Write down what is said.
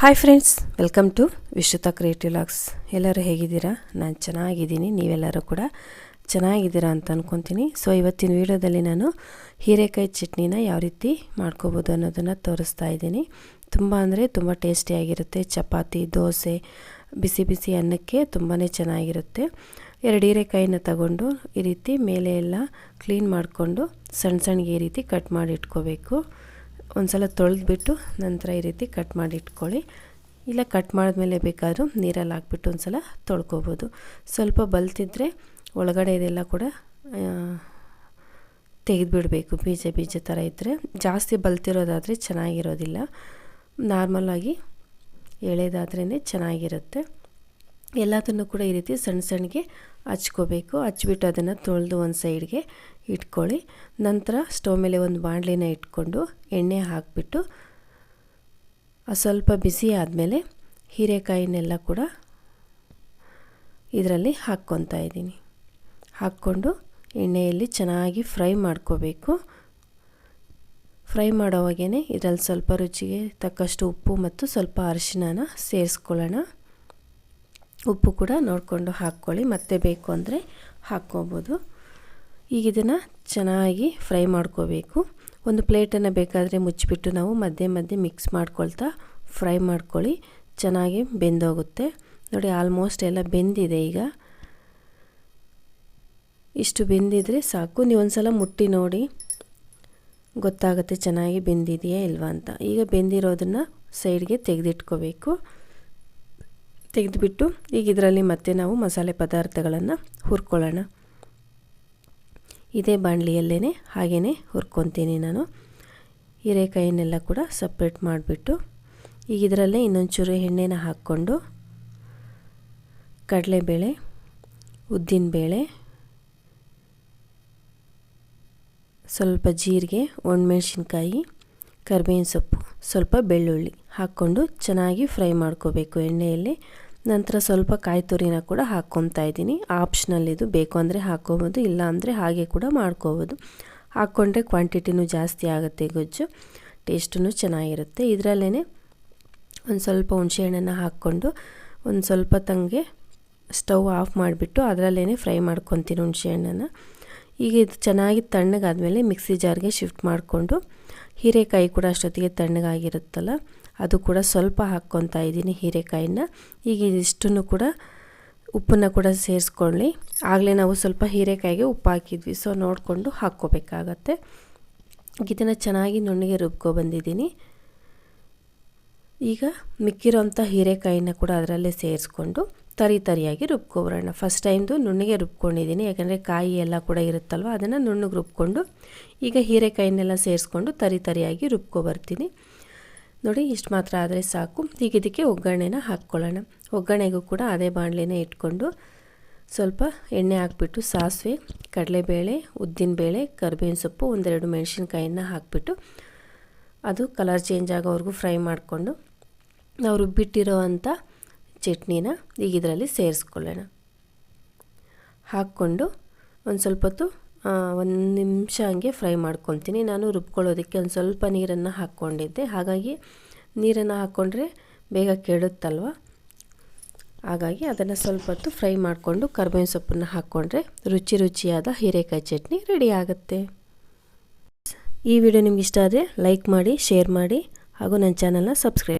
Hi friends welcome to Vishwatha creative logs ಎಲ್ಲರೂ ಹೇಗಿದ್ದೀರಾ? ನಾನು ಚೆನ್ನಾಗಿದ್ದೀನಿ, ನೀವೆಲ್ಲರೂ ಕೂಡ ಚೆನ್ನಾಗಿದ್ದೀರಾ ಅಂತ ಅಂದ್ಕೊತೀನಿ ಸೊ ಇವತ್ತಿನ ವೀಡಿಯೋದಲ್ಲಿ ನಾನು ಹೀರೆಕಾಯಿ ಚಟ್ನಿನ ಯಾವ ರೀತಿ ಮಾಡ್ಕೋಬೋದು ಅನ್ನೋದನ್ನು ತೋರಿಸ್ತಾ ಇದ್ದೀನಿ. ತುಂಬ ಅಂದರೆ ತುಂಬ ಟೇಸ್ಟಿಯಾಗಿರುತ್ತೆ ಚಪಾತಿ, ದೋಸೆ, ಬಿಸಿ ಬಿಸಿ ಅನ್ನಕ್ಕೆ ತುಂಬಾ ಚೆನ್ನಾಗಿರುತ್ತೆ. ಎರಡು ಹೀರೆಕಾಯಿನ ತಗೊಂಡು ಈ ರೀತಿ ಮೇಲೆ ಎಲ್ಲ ಕ್ಲೀನ್ ಮಾಡಿಕೊಂಡು ಸಣ್ಣ ಸಣ್ಣಗೆ ಈ ರೀತಿ ಕಟ್ ಮಾಡಿ ಇಟ್ಕೋಬೇಕು. ಒಂದು ಸಲ ತೊಳೆದ್ಬಿಟ್ಟು ನಂತರ ಈ ರೀತಿ ಕಟ್ ಮಾಡಿ ಇಟ್ಕೊಳ್ಳಿ ಇಲ್ಲ ಕಟ್ ಮಾಡಿದ್ಮೇಲೆ ಬೇಕಾದರೂ ನೀರಲ್ಲಿ ಹಾಕ್ಬಿಟ್ಟು ಒಂದು ಸಲ ತೊಳ್ಕೊಬೋದು. ಸ್ವಲ್ಪ ಬಲ್ತಿದ್ರೆ ಒಳಗಡೆ ಇದೆಲ್ಲ ಕೂಡ ತೆಗೆದುಬಿಡಬೇಕು. ಬೀಜ ಬೀಜ ಥರ ಇದ್ದರೆ ಜಾಸ್ತಿ ಬಲ್ತಿರೋದಾದರೆ ಚೆನ್ನಾಗಿರೋದಿಲ್ಲ. ನಾರ್ಮಲ್ಲಾಗಿ ಎಳೆದಾದ್ರೇ ಚೆನ್ನಾಗಿರುತ್ತೆ. ಎಲ್ಲದನ್ನು ಕೂಡ ಈ ರೀತಿ ಸಣ್ಣ ಸಣ್ಣಗೆ ಹಚ್ಕೋಬೇಕು. ಹಚ್ಬಿಟ್ಟು ಅದನ್ನು ತೊಳೆದು ಒಂದು ಸೈಡ್ಗೆ ಇಟ್ಕೊಳ್ಳಿ. ನಂತರ ಸ್ಟವ್ ಮೇಲೆ ಒಂದು ಬಾಣಲಿನ ಇಟ್ಕೊಂಡು ಎಣ್ಣೆ ಹಾಕಿಬಿಟ್ಟು ಸ್ವಲ್ಪ ಬಿಸಿ ಆದಮೇಲೆ ಹೀರೆಕಾಯಿನೆಲ್ಲ ಕೂಡ ಇದರಲ್ಲಿ ಹಾಕ್ಕೊತಾ ಇದ್ದೀನಿ. ಹಾಕ್ಕೊಂಡು ಎಣ್ಣೆಯಲ್ಲಿ ಚೆನ್ನಾಗಿ ಫ್ರೈ ಮಾಡ್ಕೋಬೇಕು. ಫ್ರೈ ಮಾಡೋವಾಗೇ ಇದರಲ್ಲಿ ಸ್ವಲ್ಪ ರುಚಿಗೆ ತಕ್ಕಷ್ಟು ಉಪ್ಪು ಮತ್ತು ಸ್ವಲ್ಪ ಅರಿಶಿನ ಸೇರಿಸ್ಕೊಳ್ಳೋಣ. ಉಪ್ಪು ಕೂಡ ನೋಡಿಕೊಂಡು ಹಾಕ್ಕೊಳ್ಳಿ. ಮತ್ತೆ ಬೇಕು ಅಂದರೆ ಹಾಕ್ಕೊಬೋದು. ಈಗ ಇದನ್ನು ಚೆನ್ನಾಗಿ ಫ್ರೈ ಮಾಡ್ಕೋಬೇಕು. ಒಂದು ಪ್ಲೇಟನ್ನು ಬೇಕಾದರೆ ಮುಚ್ಚಿಬಿಟ್ಟು ನಾವು ಮಧ್ಯೆ ಮಧ್ಯೆ ಮಿಕ್ಸ್ ಮಾಡ್ಕೊಳ್ತಾ ಫ್ರೈ ಮಾಡ್ಕೊಳ್ಳಿ. ಚೆನ್ನಾಗಿ ಬೆಂದೋಗುತ್ತೆ. ನೋಡಿ ಆಲ್ಮೋಸ್ಟ್ ಎಲ್ಲ ಬೆಂದಿದೆ ಈಗ. ಇಷ್ಟು ಬೆಂದಿದ್ರೆ ಸಾಕು. ನೀವು ಒಂದು ಸಲ ಮುಟ್ಟಿ ನೋಡಿ. ಗೊತ್ತಾಗುತ್ತೆ ಚೆನ್ನಾಗಿ ಬೆಂದಿದೆಯಾ ಇಲ್ವಾ ಅಂತ. ಈಗ ಬೆಂದಿರೋದನ್ನು ಸೈಡ್ಗೆ ತೆಗೆದಿಟ್ಕೋಬೇಕು. ತೆಗೆದುಬಿಟ್ಟು ಈಗ ಇದರಲ್ಲಿ ಮತ್ತೆ ನಾವು ಮಸಾಲೆ ಪದಾರ್ಥಗಳನ್ನು ಹುರ್ಕೊಳ್ಳೋಣ. ಇದೇ ಬಾಣಲಿಯಲ್ಲೇ ಹಾಗೆಯೇ ಹುರ್ಕೊತೀನಿ ನಾನು. ಹೀರೆಕಾಯಿನೆಲ್ಲ ಕೂಡ ಸಪ್ರೇಟ್ ಮಾಡಿಬಿಟ್ಟು ಈಗ ಇದರಲ್ಲೇ ಇನ್ನೊಂಚೂರು ಎಣ್ಣೆನ ಹಾಕ್ಕೊಂಡು ಕಡಲೆಬೇಳೆ, ಉದ್ದಿನಬೇಳೆ, ಸ್ವಲ್ಪ ಜೀರಿಗೆ, ಒಣಮೆಣ್ಸಿನ್ಕಾಯಿ, ಕರಿಬೇವಿನ ಸೊಪ್ಪು, ಸ್ವಲ್ಪ ಬೆಳ್ಳುಳ್ಳಿ ಹಾಕ್ಕೊಂಡು ಚೆನ್ನಾಗಿ ಫ್ರೈ ಮಾಡ್ಕೋಬೇಕು ಎಣ್ಣೆಯಲ್ಲಿ. ನಂತರ ಸ್ವಲ್ಪ ಕಾಯಿ ತುರಿನ ಕೂಡ ಹಾಕ್ಕೊತಾ ಇದ್ದೀನಿ. ಆಪ್ಷನಲ್ ಇದು. ಬೇಕು ಅಂದರೆ ಹಾಕ್ಕೋಬೋದು, ಇಲ್ಲ ಅಂದರೆ ಹಾಗೆ ಕೂಡ ಮಾಡ್ಕೋಬೋದು. ಹಾಕ್ಕೊಂಡ್ರೆ ಕ್ವಾಂಟಿಟಿನೂ ಜಾಸ್ತಿ ಆಗುತ್ತೆ ಗೊಜ್ಜು. ಟೇಸ್ಟೂ ಚೆನ್ನಾಗಿರುತ್ತೆ. ಇದರಲ್ಲೇ ಒಂದು ಸ್ವಲ್ಪ ಹುಣಸೆಹಣ್ಣನ್ನು ಹಾಕ್ಕೊಂಡು ಒಂದು ಸ್ವಲ್ಪ ತಂಗೆ ಸ್ಟವ್ ಆಫ್ ಮಾಡಿಬಿಟ್ಟು ಅದರಲ್ಲೇ ಫ್ರೈ ಮಾಡ್ಕೊತೀನಿ ಹುಣಸೆಹಣ್ಣನ್ನು. ಈಗ ಇದು ಚೆನ್ನಾಗಿ ತಣ್ಣಗಾದಮೇಲೆ ಮಿಕ್ಸಿ ಜಾರ್ಗೆ ಶಿಫ್ಟ್ ಮಾಡಿಕೊಂಡು ಹೀರೆಕಾಯಿ ಕೂಡ ಅಷ್ಟೊತ್ತಿಗೆ ತಣ್ಣಗಾಗಿರುತ್ತಲ್ಲ ಅದು ಕೂಡ ಸ್ವಲ್ಪ ಹಾಕ್ಕೊತಾ ಇದ್ದೀನಿ ಹೀರೆಕಾಯಿನ. ಈಗ ಇದಿಷ್ಟನ್ನು ಕೂಡ ಉಪ್ಪನ್ನು ಕೂಡ ಸೇರಿಸ್ಕೊಳ್ಳಿ. ಆಗಲೇ ನಾವು ಸ್ವಲ್ಪ ಹೀರೆಕಾಯಿಗೆ ಉಪ್ಪು ಹಾಕಿದ್ವಿ ಸೊ ನೋಡಿಕೊಂಡು ಹಾಕ್ಕೋಬೇಕಾಗತ್ತೆ. ಇದನ್ನು ಚೆನ್ನಾಗಿ ನುಣ್ಣಗೆ ರುಬ್ಕೊಬಂದಿದ್ದೀನಿ ಈಗ ಮಿಕ್ಕಿರೋಂಥ ಹೀರೆಕಾಯಿನ ಕೂಡ ಅದರಲ್ಲೇ ಸೇರಿಸ್ಕೊಂಡು ತರಿ ತರಿಯಾಗಿ ರುಬ್ಕೊಬರೋಣ. ಫಸ್ಟ್ ಟೈಮ್ದು ನುಣ್ಣಗೆ ರುಬ್ಕೊಂಡಿದ್ದೀನಿ, ಯಾಕಂದರೆ ಕಾಯಿ ಎಲ್ಲ ಕೂಡ ಇರುತ್ತಲ್ವ, ಅದನ್ನು ನುಣ್ಣಗೆ ರುಬ್ಕೊಂಡು ಈಗ ಹೀರೆಕಾಯಿನೆಲ್ಲ ಸೇರಿಸ್ಕೊಂಡು ತರಿ ತರಿಯಾಗಿ ರುಬ್ಕೊಬರ್ತೀನಿ. ನೋಡಿ, ಇಷ್ಟು ಮಾತ್ರ ಆದರೆ ಸಾಕು. ಈಗ ಇದಕ್ಕೆ ಒಗ್ಗರಣೆನ ಹಾಕ್ಕೊಳ್ಳೋಣ. ಒಗ್ಗರಣೆಗೂ ಕೂಡ ಅದೇ ಬಾಣಲೆನ ಇಟ್ಕೊಂಡು ಸ್ವಲ್ಪ ಎಣ್ಣೆ ಹಾಕ್ಬಿಟ್ಟು, ಸಾಸಿವೆ, ಕಡಲೆಬೇಳೆ ಉದ್ದಿನಬೇಳೆ ಕರಿಬೇವಿನ ಸೊಪ್ಪು, ಒಂದೆರಡು ಮೆಣಸಿನ್ಕಾಯಿನ ಹಾಕ್ಬಿಟ್ಟು ಅದು ಕಲರ್ ಚೇಂಜ್ ಆಗೋವರೆಗೂ ಫ್ರೈ ಮಾಡಿಕೊಂಡು ನಾವು ರುಬ್ಬಿಟ್ಟಿರೋ ಅಂಥ ಚಟ್ನಿನ ಈಗ ಇದರಲ್ಲಿ ಸೇರಿಸ್ಕೊಳ್ಳೋಣ. ಹಾಕ್ಕೊಂಡು ಒಂದು ಸ್ವಲ್ಪ ಹೊತ್ತು ಒಂದು ನಿಮಿಷ ಹಂಗೆ ಫ್ರೈ ಮಾಡ್ಕೊತೀನಿ. ನಾನು ರುಬ್ಕೊಳ್ಳೋದಕ್ಕೆ ಒಂದು ಸ್ವಲ್ಪ ನೀರನ್ನು ಹಾಕ್ಕೊಂಡಿದ್ದೆ. ಹಾಗಾಗಿ ನೀರನ್ನು ಹಾಕ್ಕೊಂಡ್ರೆ ಬೇಗ ಕೆಡುತ್ತಲ್ವ? ಹಾಗಾಗಿ ಅದನ್ನು ಸ್ವಲ್ಪ ಹೊತ್ತು ಫ್ರೈ ಮಾಡಿಕೊಂಡು ಕರ್ಬೇವಿನ ಸೊಪ್ಪನ್ನು ಹಾಕ್ಕೊಂಡ್ರೆ ರುಚಿ ರುಚಿಯಾದ ಹೀರೆಕಾಯಿ ಚಟ್ನಿ ರೆಡಿ ಆಗುತ್ತೆ. ಈ ವಿಡಿಯೋ ನಿಮ್ಗೆ ಇಷ್ಟ ಆದರೆ ಲೈಕ್ ಮಾಡಿ, ಶೇರ್ ಮಾಡಿ ಹಾಗೂ ನನ್ನ ಚಾನಲ್ನ ಸಬ್ಸ್ಕ್ರೈಬ್